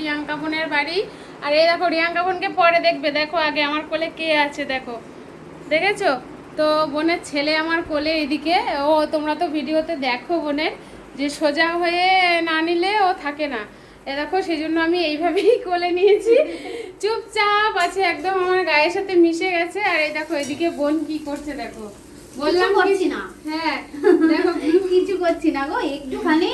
রিয়াঙ্কা বোনের বাড়ি। আর এই দেখো রিয়াঙ্কা বোনকে পরে দেখবে। দেখো আগে আমার কোলে কে আছে দেখো। দেখেছ? তো বোনের ছেলে আমার কোলে এদিকে। ও তোমরা তো ভিডিওতে দেখো বোনের যে সোজা হয়ে না নিলে ও থাকে না। এ দেখো সেই জন্য আমি এইভাবেই কোলে নিয়েছি। চুপচাপ আছে একদম আমার গায়ের সাথে মিশে গেছে। আর এই দেখো এদিকে বোন কি করছে দেখো। বললাম করছি না। হ্যাঁ দেখো। কিছু করছি না গো একটুখানি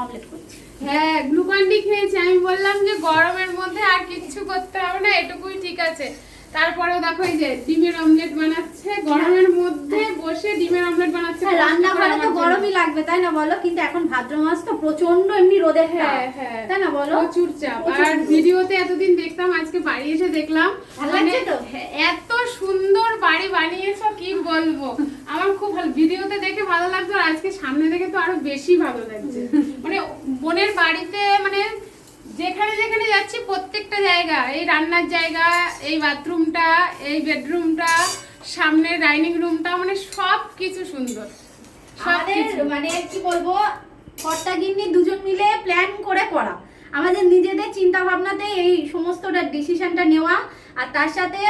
অমলেট করছি। হ্যাঁ গ্লুকন ডি খেয়েছি। আমি বললাম যে গরমের মধ্যে আর কিচ্ছু করতে হবে না এটুকুই ঠিক আছে। তারপরেও দেখো এই যে ডিমের অমলেট বানাচ্ছে গরমের মধ্যে বসে ডিমের অমলেট বানাচ্ছে হ্যাঁ, রান্না করে তো গরমই লাগবে তাই না বলো? কিন্তু এখন ভাদ্র মাস তো প্রচণ্ড এমনি তাপ। হ্যাঁ হ্যাঁ তাই না বলো? প্রচুর চাপ। আর ভিডিওতে এতদিন দেখতাম আজকে বাড়ি এসে দেখলাম মানে এত সুন্দর বাড়ি বানিয়েছো কি বলব? আমার খুব ভালো ভিডিওতে দেখে ভালো লাগতো আর আজকে সামনে দেখে তো আরও বেশি ভালো লাগছে। মানে বোনের বাড়িতে মানে যেখানে যেখানে যাচ্ছি প্রত্যেকটা জায়গা এই রান্নার জায়গা এই বাথরুমটা এই বেডরুমটা সামনের ডাইনিং রুমটা মানে সব কিছু সুন্দর। আমাদের মানে কি বলব কর্তা গিন্নি দুজন মিলে প্ল্যান করে করা। আমাদের নিজেদের চিন্তা ভাবনাতে এই সমস্তটা ডিসিশনটা নেওয়া। আর তার সাথে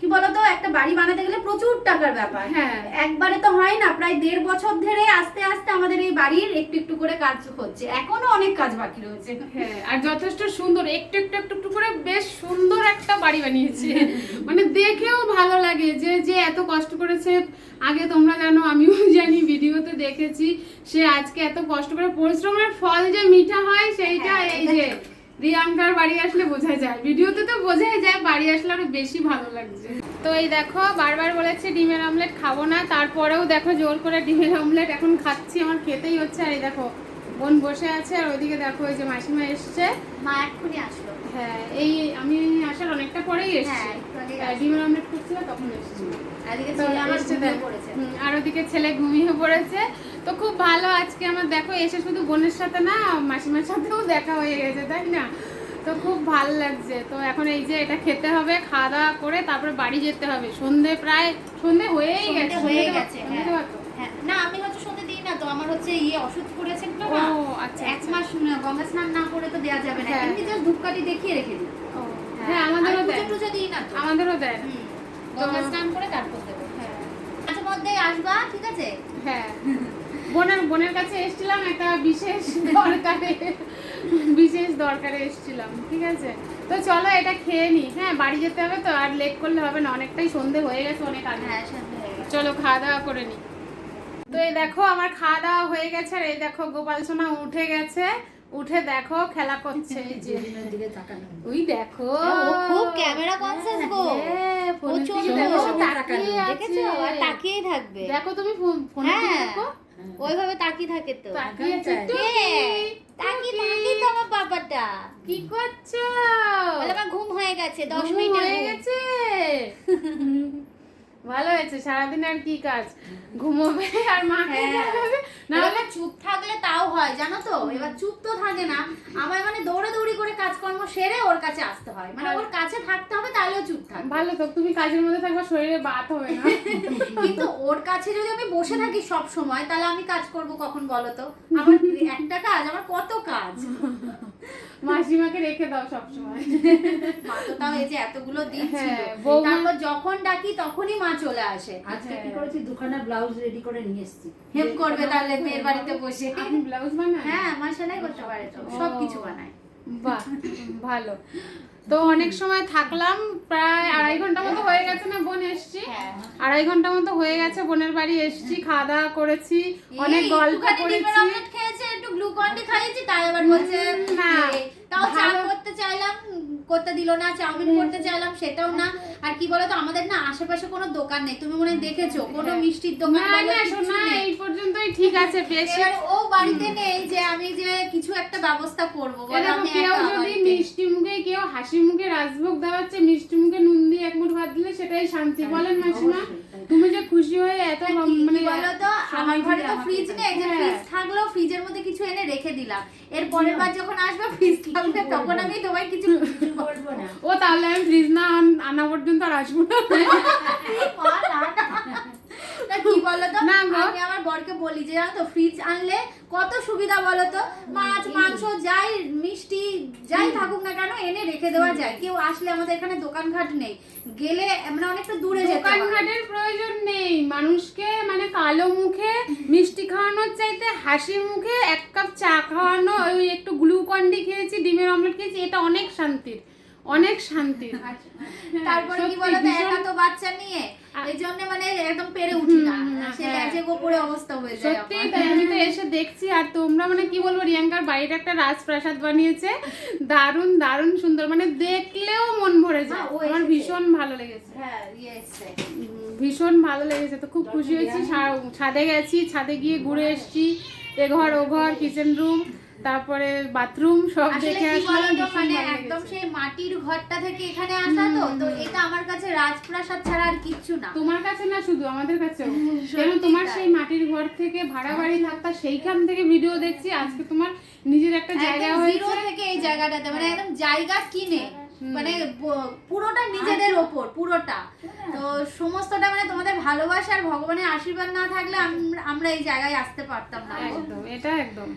কি বলতো একটা বাড়ি বানাতে গেলে প্রচুর টাকার ব্যাপার। হ্যাঁ। একবারে তো হয় না প্রায় দেড় বছর ধরে আস্তে আস্তে আমাদের এই বাড়ির একটু একটু করে কাজ হচ্ছে। এখনও অনেক কাজ বাকি রয়েছে। হ্যাঁ আর যথেষ্ট সুন্দর একটু একটু একটু একটু করে বেশ সুন্দর একটা বাড়ি বানিয়েছে। মানে দেখেও ভালো লাগে যে যে এত কষ্ট করেছে। আগে তোমরা জানো আমিও জানি ভিডিওতে দেখেছি। সে আজকে এত কষ্ট করে পরিশ্রমের ফল যে মিঠা হয় সেইটা হ্যাঁ, এই যে রিয়াঙ্কার বাড়ি আসলে বোঝা যায়। ভিডিওতে তো বোঝাই যায় বাড়ি আসলে আরও বেশি ভালো লাগছে। তো এই দেখো বারবার বলেছে ডিমের অমলেট খাব না তারপরেও দেখো জোর করে ডিমের অমলেট এখন খাচ্ছি আমার খেতেই হচ্ছে। আর এই দেখো বোন বসে আছে আর ওইদিকে দেখো এই যে মাসিমা এসছে। মা এক্ষুনি আসলো। হ্যাঁ এই আমি আসার অনেকটা পরেই এসেছি। হ্যাঁ, হ্যাঁ, ডিমের অমলেট করছিল তখন এসেছি। আর ওদিকে ছেলে ঘুমিয়ে পড়েছে। তো খুব ভালো আজকে আমার দেখো এসে শুধু বোনের সাথে না মাসিমার সাথেও দেখা হয়ে গেছে তাই না? তো খুব ভালো লাগছে। তো এখন এই যে এটা খেতে হবে খাওয়া দাওয়া করে তারপরে বাড়ি যেতে হবে। সন্ধে প্রায় সন্ধে হয়েই গেছে হয়ে গেছে, হ্যাঁ। হ্যাঁ, না আমি হচ্ছে সন্ধে দিই না তো আমার হচ্ছে ইয়ে ওষুধ করেছেন তো ও না আচ্ছা এক আচ্ছা। মাস গঙ্গা স্নান না করে তো দেওয়া যাবে না। হ্যাঁ। এমনি জাস্ট ধূপকাঠি দেখিয়ে রেখে দিই। হ্যাঁ আমাদেরও দেয়। পুজো দিই না আমাদেরও দেয়। গঙ্গা স্নান করে তারপর দেবো। হ্যাঁ। মাঝে মধ্যে আসবা ঠিক আছে? হ্যাঁ। বোনের বোনের কাছে এসেছিলাম একটা বিশেষ দরকারে বিশেষ দরকারে এসেছিলাম ঠিক আছে? তো চলো এটা খেয়ে নি হ্যাঁ বাড়ি যেতে হবে তো আর লেট করলে হবে না অনেকটাই সন্ধে হয়ে গেছে অনেক আগে। হ্যাঁ চলো খাওয়া দাওয়া করে নি। তো এই দেখো আমার খাওয়া দাওয়া হয়ে গেছে আর এই দেখো গোপাল সোনা উঠে গেছে উঠে দেখো খেলা করছে ওই দেখো। খুব ক্যামেরা কনসিয়াস গো। হ্যাঁ। দেখো, তাকিয়ে থাকবে। দেখো তুমি ফোন- হ্যাঁ। দেখো। ওইভাবে তাকিয়ে থাকে তো। তাকিয়ে? তাকিয়ে আমার বাবাটা কি করছ? বলে আমার ঘুম হয়ে গেছে দশ ঘুম মিনিট হয়ে গেছে? ভালো হয়েছে সারাদিন আর কি কাজ? ঘুমোবে আর মাকে হ্যাঁ। না না হলে চুপ থাকলে তাও হয় জানো তো? এবার চুপ তো থাকে না। আমার মানে দৌড়ে দৌড়ি করে সেরে ওর কাছে আসতে হয়। মানে ওর কাছে থাকতে হবে তাহলেও চুপ থাকবে। ভালো তো তুমি কাজের মধ্যে থাকবে শরীরে বাত হবে না। কিন্তু ওর কাছে যদি আমি বসে থাকি সব সময় তাহলে আমি কাজ করব কখন বলো তো? আমার একটা কাজ আমার কত কাজ? মাসিমাকে রেখে দাও সবসময় মা তো তাও এই যে এতগুলো দিন ছিল। হ্যাঁ, তারপর যখন ডাকি তখনই মা চলে আসে। আজকে কি হ্যাঁ। করেছি? দুখানা ব্লাউজ রেডি করে নিয়ে এসেছি। হেল্প করবে তাহলে মেয়ের বাড়িতে বসে। ব্লাউজ বানান হ্যাঁ মা সেলাই করতে পারে তো সব কিছু বানায়। বাহ ভালো। তো অনেক সময় থাকলাম প্রায় আড়াই ঘণ্টা মতো হয়ে গেছে না বোন এসছি? হ্যাঁ। আড়াই ঘণ্টা মতো হয়ে গেছে বোনের বাড়ি এসছি খাওয়া দাওয়া করেছি অনেক গল্প করেছি। খেয়েছে একটু গ্লুকন্ডি খাইয়েছি তাই আবার বলছে না, তাও চা করতে চাইলাম করতে দিল না চাউমিন করতে চাইলাম সেটাও না। আর কি বলতো আমাদের না আশেপাশে কোনো দোকান নেই। তুমি মনে দেখেছ কোনো মিষ্টির দোকান হ্যাঁ। না বলো, না কিছু শোনা এই পর্যন্তই ঠিক আছে বেশ। ও বাড়িতে নেই যে আমি যে কিছু একটা ব্যবস্থা করব বলে কেউ যদি মিষ্টি মুখে কেউ হাসি মুখে রাজভোগ দেওয়াচ্ছে মিষ্টি মুখে নুন দিয়ে এক মুঠ ভাত দিলে সেটাই শান্তি। বলেন মাসিমা। তুমি যে খুশি হয়ে এত মানে বলো বলতো? আমার ঘরে তো ফ্রিজ নেই যে। ফ্রিজ থাকলেও ফ্রিজের মধ্যে কিছু এনে রেখে দিলাম। এর পরের বার যখন আসবে ফ্রিজ থাকবে তখন আমি তোমায় কিছু বলব না। ও তাহলে আমি ফ্রিজ না আনা পর্যন্ত আর আসব না না, কি বলতো না গো। আমি আমার বরকে বলি যে জানো তো ফ্রিজ আনলে কত সুবিধা বলতো? মাছ মাংস যাই মিষ্টি যাই থাকুক না কেন এনে রেখে দেওয়া যায়। কেউ আসলে আমাদের এখানে দোকানঘাট নেই। গেলে আমরা অনেকটা দূরে যেতে দোকান ঘাটের প্রয়োজন নেই। মানুষকে মানে কালো মুখে মিষ্টি খাওয়ানোর চাইতে হাসি মুখে এক কাপ চা খাওয়ানো ওই একটু গ্লুকন্ডি খেয়েছি ডিমের অমলেট খেয়েছি এটা অনেক শান্তির। অনেক শান্তির। হ্যাঁ, তারপরে কি বলতো একা তো বাচ্চা নিয়ে এই জন্য মানে একদম পেরে উঠি না। সে হ্যাঁ। গোপরে অবস্থা হয়ে যায় সত্যি তাই আমি তো এসে দেখছি আর তোমরা মানে কি বলব রিয়াঙ্কার বাড়িটা একটা রাজপ্রাসাদ বানিয়েছে। দারুণ দারুণ সুন্দর মানে দেখলেও মন ভরে যায়। হ্যাঁ, আমার ভীষণ ভালো লেগেছে। হ্যাঁ ভীষণ ভালো লেগেছে তো খুব খুশি হয়েছি। ছাদে গেছি ছাদে গিয়ে ঘুরে এসছি এ ঘর ও ঘর কিচেন রুম তারপরে বাথরুম সব দেখে মানে একদম সেই মাটির ঘরটা থেকে এখানে আসা তো তো এটা আমার কাছে রাজপ্রাসাদ ছাড়া আর কিচ্ছু না। তোমার কাছে না শুধু আমাদের কেন তোমার সেই মাটির ঘর থেকে ভাড়া বাড়ি থাকতা সেইখান থেকে ভিডিও দেখছি আজকে তোমার নিজের একটা জায়গা হয়েছে। থেকে এই জায়গাটাতে মানে একদম জায়গা কিনে মানে পুরোটা নিজেদের ওপর পুরোটা। তো সমস্তটা মানে তোমাদের ভালোবাসা আর ভগবানের আশীর্বাদ না থাকলে আমরা এই জায়গায় আসতে পারতাম না। একদম এটা একদম।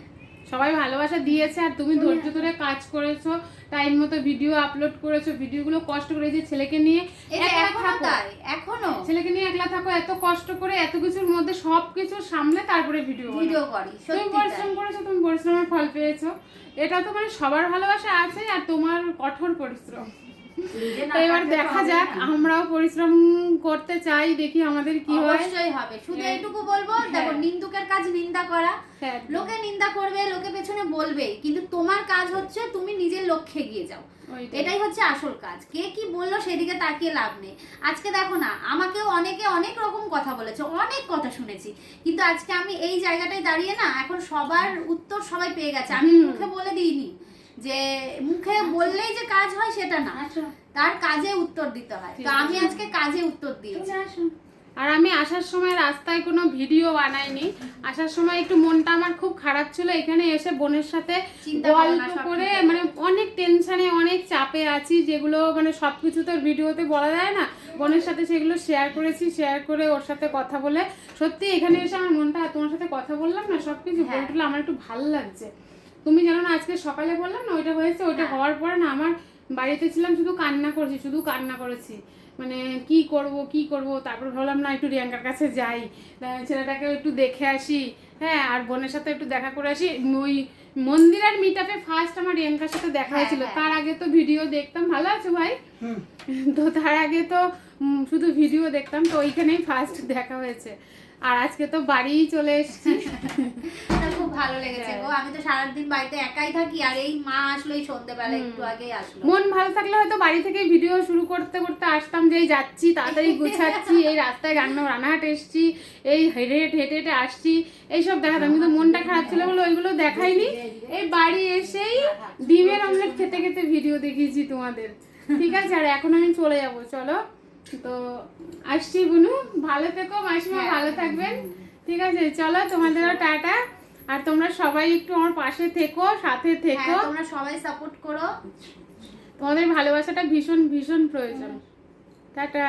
সবাই ভালোবাসা দিয়েছে আর তুমি ধৈর্য ধরে কাজ করেছ টাইম মতো ভিডিও আপলোড করেছ ভিডিওগুলো কষ্ট করে যে ছেলেকে নিয়ে এখনও তাই এখনও? ছেলেকে নিয়ে একলা থাকো এত কষ্ট করে এত কিছুর মধ্যে সব কিছু সামলে তারপরে ভিডিও ভিডিও করি তুমি পরিশ্রম করেছ তুমি পরিশ্রমের ফল পেয়েছ। এটা তো মানে সবার ভালোবাসা আছে আর তোমার কঠোর পরিশ্রম। তো এবার দেখা যাক আমরাও পরিশ্রম করতে চাই দেখি আমাদের কি হয়। অবশ্যই হবে। শুধু হ্যাঁ। এইটুকু বলব দেখো হ্যাঁ। নিন্দুকের কাজ নিন্দা করা। হ্যাঁ, লোকে নিন্দা করবে লোকে পেছনে বলবে কিন্তু তোমার কাজ হচ্ছে তুমি নিজের লক্ষ্যে গিয়ে যাও। এটাই হচ্ছে আসল কাজ। কে কি বলল সেদিকে তাকিয়ে লাভ নেই। আজকে দেখো না আমাকেও অনেকে অনেক রকম কথা বলেছে অনেক কথা শুনেছি। কিন্তু আজকে আমি এই জায়গাটায় দাঁড়িয়ে না এখন সবার উত্তর সবাই পেয়ে গেছে। আমি মুখে বলে দিইনি। যে মুখে বললেই যে কাজ হয় সেটা না। তার কাজে উত্তর দিতে হয়। তো আমি আজকে কাজে উত্তর দিয়েছি। আর আমি আসার সময় রাস্তায় কোনো ভিডিও বানাইনি। আসার সময় একটু মনটা আমার খুব খারাপ ছিল। এখানে এসে বোনের সাথে গল্প করে মানে অনেক টেনশনে অনেক চাপে আছি যেগুলো মানে সব কিছু তো ভিডিওতে বলা যায় না। বোনের সাথে সেগুলো শেয়ার করেছি শেয়ার করে ওর সাথে কথা বলে। সত্যি এখানে এসে আমার মনটা তোমার সাথে কথা বললাম না সব কিছু হ্যাঁ। বলতে আমার একটু ভালো লাগছে। তুমি জানো না আজকে সকালে বললাম না ওইটা হয়েছে ওইটা হ্যাঁ। হওয়ার পর না আমার বাড়িতে ছিলাম শুধু কান্না করেছি শুধু কান্না করেছি। মানে কি করব কি করব তারপর ভাবলাম না একটু রিয়াঙ্কার কাছে যাই। ছেলেটাকে একটু দেখে আসি। হ্যাঁ আর বোনের সাথে একটু দেখা করে আসি। ওই মন্দির আর মিট আপে ফার্স্ট আমার রিয়াঙ্কার সাথে দেখা হ্যাঁ, হয়েছিল। হ্যাঁ। তার আগে তো ভিডিও দেখতাম। ভালো আছো ভাই? তো তার আগে তো শুধু ভিডিও দেখতাম তো ওইখানেই ফার্স্ট দেখা হয়েছে। আর আজকে তো বাড়িই চলে এসেছি। খুব ভালো লেগেছে হ্যাঁ। গো আমি তো সারাদিন বাড়িতে একাই থাকি আর এই মা আসলো এই সন্ধ্যেবেলা একটু আগেই আসলো। মন ভালো থাকলে হয়তো বাড়ি থেকে ভিডিও শুরু করতে করতে আসতাম যে যাচ্ছি তাড়াতাড়ি গুছাচ্ছি এই রাস্তায় রান্না রানাহাট এসছি এই হেঁটে হেঁটে হেঁটে হেঁটে আসছি। এইসব দেখাতাম। কিন্তু মনটা খারাপ ছিল বলে ওইগুলো দেখাইনি। এই বাড়ি এসেই ডিমের অমলেট খেতে খেতে ভিডিও দেখিয়েছি তোমাদের। ঠিক আছে আর এখন আমি চলে যাব চলো। তো আসছি বুনু ভালো থেকো মাসিমা ভালো থাকবেন। ঠিক আছে চলো তোমাদেরও টাটা। আর তোমরা সবাই একটু আমার পাশে থেকো সাথে থেকো। হ্যাঁ তোমরা সবাই সাপোর্ট করো। তোমাদের ভালোবাসাটা ভীষণ ভীষণ প্রয়োজন। টাটা।